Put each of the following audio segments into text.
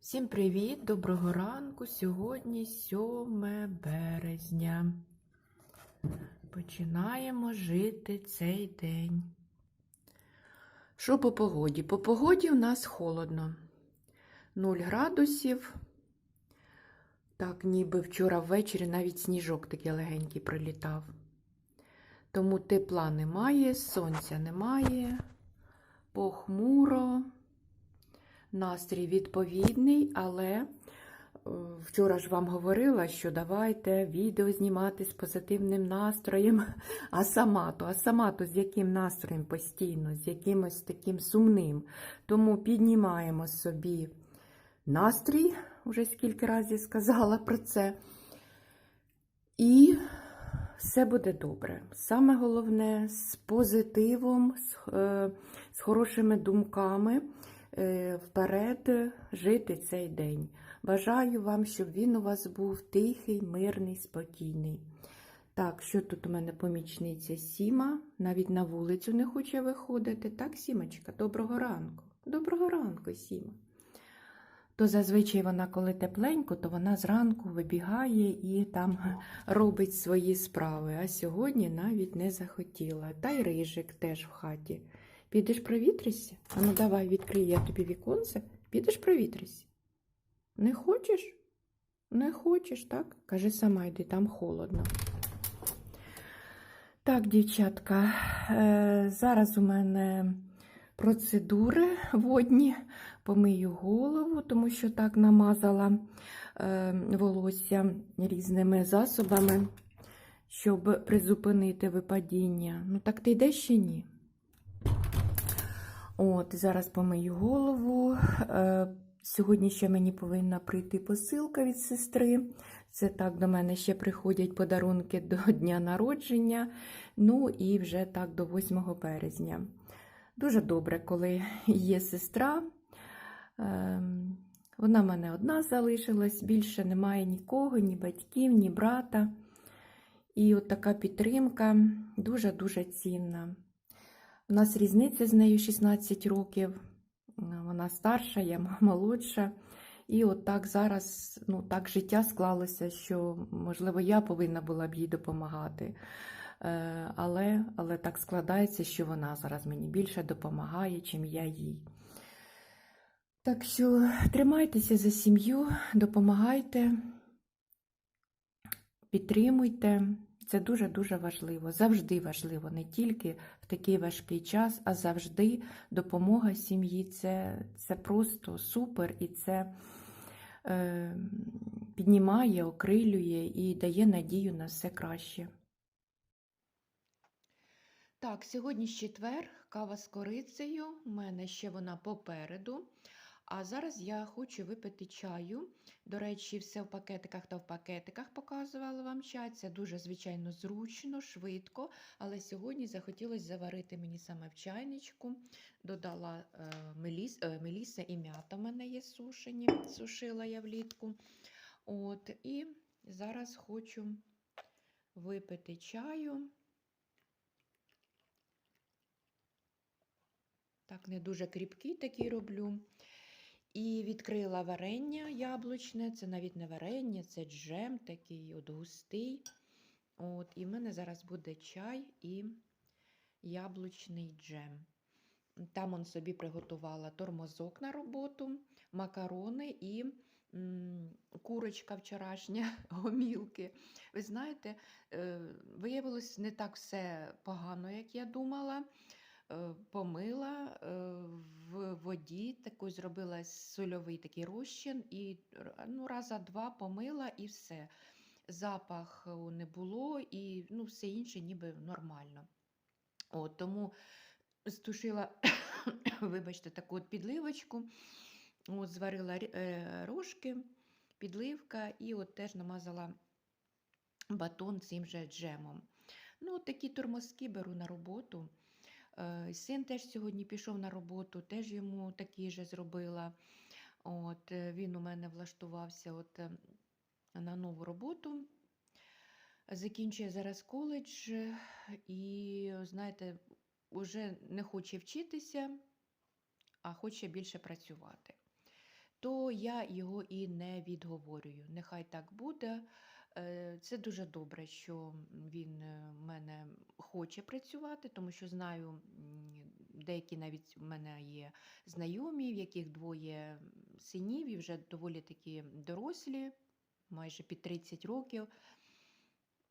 Всім привіт, доброго ранку. Сьогодні 7 березня. Починаємо жити цей день. Що по погоді? По погоді у нас холодно. 0 градусів. Так, ніби вчора ввечері навіть сніжок такий легенький прилітав. Тому тепла немає, сонця немає, похмуро. Настрій відповідний, але е, вчора ж вам говорила, що давайте відео знімати з позитивним настроєм. А сама то, а сама то з яким настроєм постійно, з якимось таким сумним. Тому піднімаємо собі настрій, вже скільки разів сказала про це. І все буде добре. Саме головне з позитивом, з, е, з хорошими думками вперед жити цей день. Бажаю вам, щоб він у вас був тихий, мирний, спокійний. Так, що тут у мене помічниця Сіма, навіть на вулицю не хоче виходити. Так, Сімочка, доброго ранку. Доброго ранку, Сіма. То зазвичай вона, коли тепленько, то вона зранку вибігає і там робить свої справи. А сьогодні навіть не захотіла. Та й рижик теж в хаті. Підеш провітришся? А ну давай відкрию я тобі віконце. Підеш провітришся? Не хочеш? Не хочеш, так? Кажи сама йди, там холодно. Так, дівчатка, е, зараз у мене процедури водні. Помию голову, тому що так намазала е, волосся різними засобами, щоб призупинити випадіння. Ну, так ти йдеш ще ні? От, зараз помию голову. Е, Сьогодні ще мені повинна прийти посилка від сестри. Це так до мене ще приходять подарунки до дня народження. Ну і вже так до 8 березня. Дуже добре, коли є сестра. Ем, Вона в мене одна залишилась, більше немає нікого, ні батьків, ні брата. І от така підтримка дуже-дуже цінна. У нас різниця з нею 16 років. Вона старша, я молодша. І от так зараз ну, так життя склалося, що, можливо, я повинна була б їй допомагати. Е, Але, але так складається, що вона зараз мені більше допомагає, чим я їй. Так що тримайтеся за сім'ю, допомагайте, підтримуйте. Це дуже-дуже важливо. Завжди важливо, не тільки в такий важкий час, а завжди допомога сім'ї. Це, це просто супер і це е, піднімає, окрилює і дає надію на все краще. Так, сьогодні ж четвер, кава з корицею. У мене ще вона попереду. А зараз я хочу випити чаю. До речі, все в пакетиках та в пакетиках показувала вам чай. Це дуже, звичайно, зручно, швидко. Але сьогодні захотілося заварити мені саме в чайничку. Додала е, меліс, е, меліса і м'ята в мене є сушені, сушила я влітку. От, І зараз хочу випити чаю. Так, не дуже кріпкий такий роблю. І відкрила варення яблучне. Це навіть не варення, це джем такий от густий. От, І в мене зараз буде чай і яблучний джем. Там он собі приготувала тормозок на роботу, макарони і м, курочка вчорашня, гомілки. Ви знаєте, е, виявилось не так все погано, як я думала. Е, помила воді, таку зробила сольовий такий розчин, і ну, раза два помила і все. Запаху не було, і ну, все інше ніби нормально. От, Тому стушила, вибачте, таку от підливочку, от, зварила е, рожки, підливка, і от теж намазала батон цим же джемом. Ну, от Такі тормозки беру на роботу. Е, Син теж сьогодні пішов на роботу, теж йому такий же зробила. От, е, Він у мене влаштувався от, е, на нову роботу. Закінчує зараз коледж і, знаєте, вже не хоче вчитися, а хоче більше працювати. то я його і не відговорюю. Нехай так буде. Е, Це дуже добре, що він е, в мене хоче працювати, тому що знаю, деякі навіть в мене є знайомі, в яких двоє синів і вже доволі такі дорослі, майже під 30 років,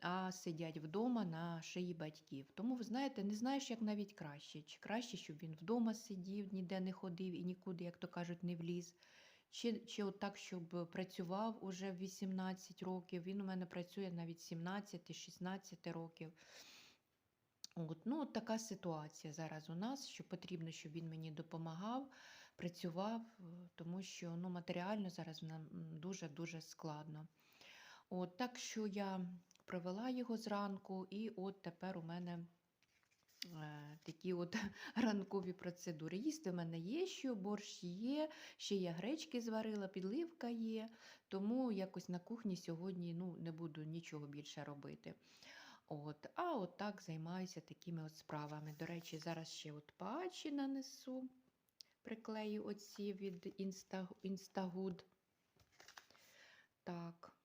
а сидять вдома на шиї батьків. Тому, ви знаєте, не знаєш, як навіть краще. Чи краще, щоб він вдома сидів, ніде не ходив і нікуди, як то кажуть, не вліз. Чи, чи от так, щоб працював уже в 18 років. Він у мене працює навіть 17-16 років. От, ну, от така ситуація зараз у нас, що потрібно, щоб він мені допомагав, працював, е, тому що ну, матеріально зараз нам дуже-дуже складно. От, так що я провела його зранку, і от тепер у мене е, такі от ранкові процедури. Їсти в мене є, що борщ є, ще я гречки зварила, підливка є, тому якось на кухні сьогодні ну, не буду нічого більше робити. От, а от так займаюся такими от справами. До речі, зараз ще от патчі нанесу, приклею оці від Insta, Так.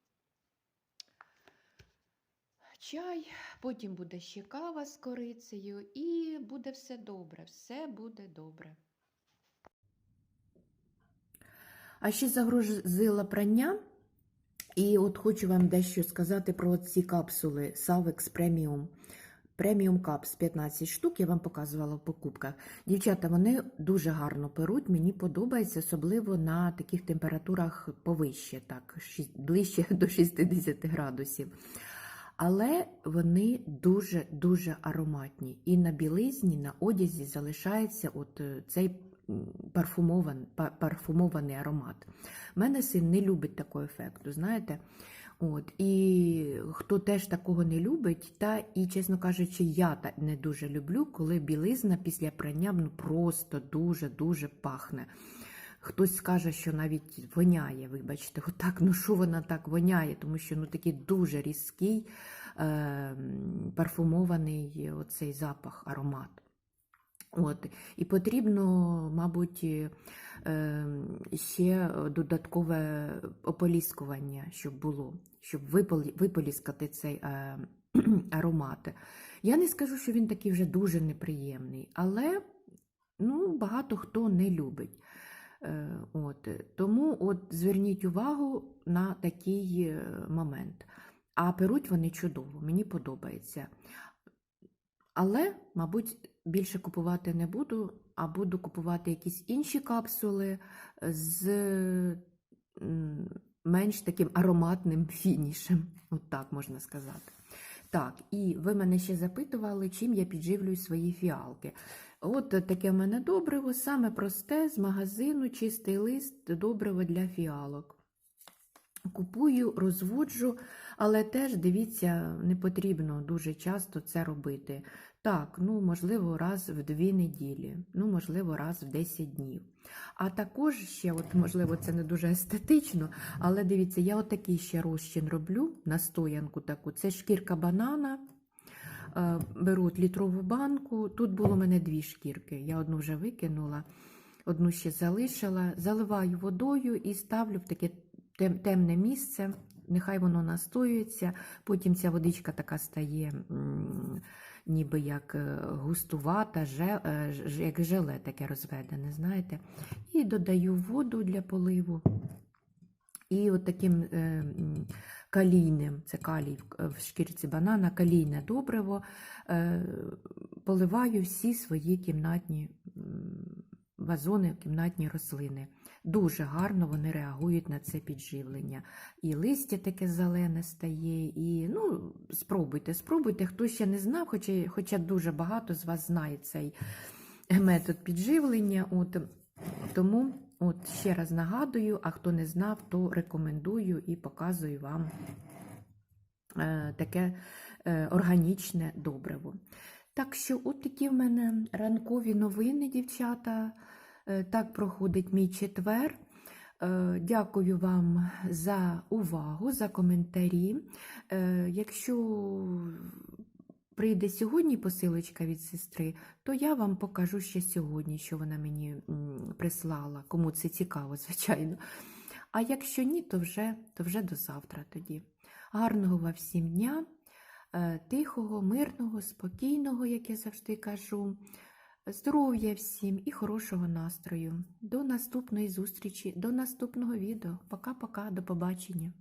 Чай, потім буде ще кава з корицею, і буде все добре, все буде добре. А ще загрозила прання. І от хочу вам дещо сказати про ці капсули Savex Premium. Premium Cups 15 штук, я вам показувала в покупках. Дівчата, вони дуже гарно перуть, мені подобається, особливо на таких температурах повище, так, ближче до 60 градусів. Але вони дуже-дуже ароматні. І на білизні, на одязі залишається от е, цей парфумован, парфумований аромат. У мене син не любить такого ефекту, знаєте. От, і хто теж такого не любить, та і, чесно кажучи, я не дуже люблю, коли білизна після прання ну, просто дуже-дуже пахне. Хтось скаже, що навіть воняє, вибачте, отак, ну що вона так воняє, тому що ну такий дуже різкий е, парфумований оцей запах, аромат. От. І потрібно, мабуть, е, ще додаткове ополіскування, щоб було, щоб виполіскати цей е, аромат. Я не скажу, що він такий вже дуже неприємний, але ну, багато хто не любить. Е, От. Тому от зверніть увагу на такий е, момент. А перуть вони чудово, мені подобається. Але, мабуть, більше купувати не буду, а буду купувати якісь інші капсули з менш таким ароматним фінішем, от так можна сказати. Так, і ви мене ще запитували, чим я підживлюю свої фіалки. От таке в мене добриво, саме просте з магазину, чистий лист, добриво для фіалок. Купую, розводжу, але теж дивіться, не потрібно дуже часто це робити. Так, ну можливо, раз в дві неділі, ну, можливо, раз в 10 днів. А також ще, от, можливо, це не дуже естетично, але дивіться, я отакий ще розчин роблю, настоянку таку. Це шкірка банана. Е, Беру літрову банку. Тут було в мене дві шкірки. Я одну вже викинула, одну ще залишила. Заливаю водою і ставлю в таке тем- темне місце. Нехай воно настоюється, потім ця водичка така стає, ніби як е, густувата, е, як желе таке розведене, знаєте. І додаю воду для поливу. І от таким е, калійним, це калій в- шкірці банана, калійне добриво, поливаю всі свої кімнатні вазони, кімнатні рослини. Дуже гарно вони реагують на це підживлення. І листя таке зелене стає, і ну, спробуйте, спробуйте. Хто ще не знав, хоча, хоча дуже багато з вас знає цей метод підживлення. От, тому от, ще раз нагадую, а хто не знав, то рекомендую і показую вам е, таке е, органічне добриво. Так що, от такі в мене ранкові новини, дівчата. Е, Так проходить мій четвер. Е, Дякую вам за увагу, за коментарі. Е, Якщо прийде сьогодні посилочка від сестри, то я вам покажу ще сьогодні, що вона мені прислала. Кому це цікаво, звичайно. А якщо ні, то вже, то вже до завтра тоді. Гарного вам всім дня, тихого, мирного, спокійного, як я завжди кажу. Здоров'я всім і хорошого настрою. До наступної зустрічі, до наступного відео. Пока-пока, до побачення.